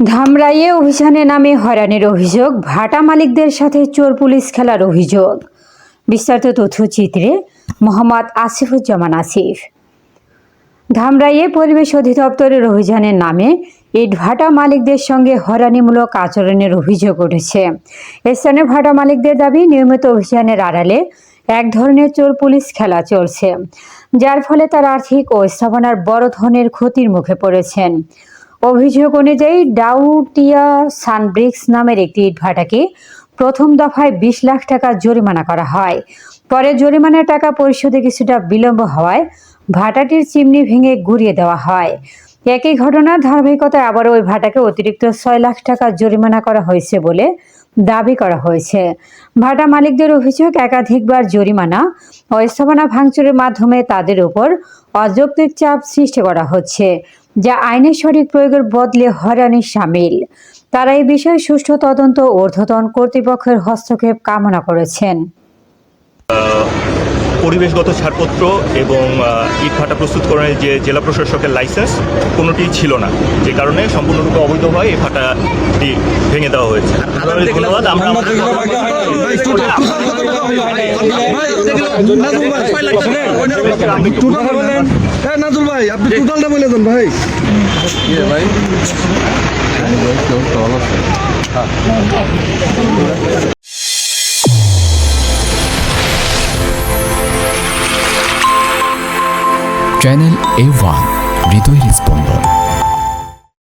ধামরাইয়ে অভিযানে নামে হয়রানির অভিযোগ, ভাটা মালিকদের সাথে চোর পুলিশ খেলার অভিযোগ। বিস্তারিত তথ্যচিত্রে মোহাম্মদ আসিফুজ্জামান আসিফ। ধামরাইয়ে পরিবেশ অধিদপ্তরের অভিযানের নামে ইট ভাটা মালিকদের সঙ্গে হয়রানিমূলক আচরণের অভিযোগ উঠেছে। স্থানীয় ভাটা মালিকদের দাবি, নিয়মিত অভিযানের আড়ালে এক ধরনের চোর পুলিশ খেলা চলছে, যার ফলে তার আর্থিক ও স্থাপনার বড় ধরনের ক্ষতির মুখে পড়েছেন। অভিযোগ অনুযায়ী ডাউটিয়া সানব্রিক্স নামের একটি ইটভাটাকে প্রথম দফায় বিশ লাখ টাকা জরিমানা করা হয়। পরে জরিমানার টাকা পরিশোধে কিছুটা বিলম্ব হওয়ায় ভাটাটির চিমনি ভেঙে গুড়িয়ে দেওয়া হয়। একই ঘটনার ধারাবাহিকতায় আবারও ওই ভাটাকে অতিরিক্ত ছয় লাখ টাকা জরিমানা করা হয়েছে বলে দাবি করা হয়েছে। ভাটা মালিকদের অভিযোগ, একাধিকবার জরিমানা ও স্থাপনা ভাঙচুরের মাধ্যমে তাদের উপর অযৌক্তিক চাপ সৃষ্টি করা হচ্ছে। যা আইনের সঠিক প্রয়োগের বদলে হয়রানির সামিল। তারা এই বিষয়ে সুষ্ঠু তদন্ত ঊর্ধ্বতন কর্তৃপক্ষের হস্তক্ষেপ কামনা করেছেন। পরিবেশগত ছাড়পত্র এবং ইটভাটা প্রস্তুতকরণের যে জেলা প্রশাসকের লাইসেন্স কোনোটি ছিল না। যে কারণে সম্পূর্ণরূপে অবৈধ হয় এই ভাটাটি ভেঙে দেওয়া হয়েছে। ধন্যবাদ আমরা বলেন। হ্যাঁ নাজুল ভাই আপনি টোটালটা বলে দেন ভাই। চ্যানেল এ ওয়ান হৃদয় স্পন্দন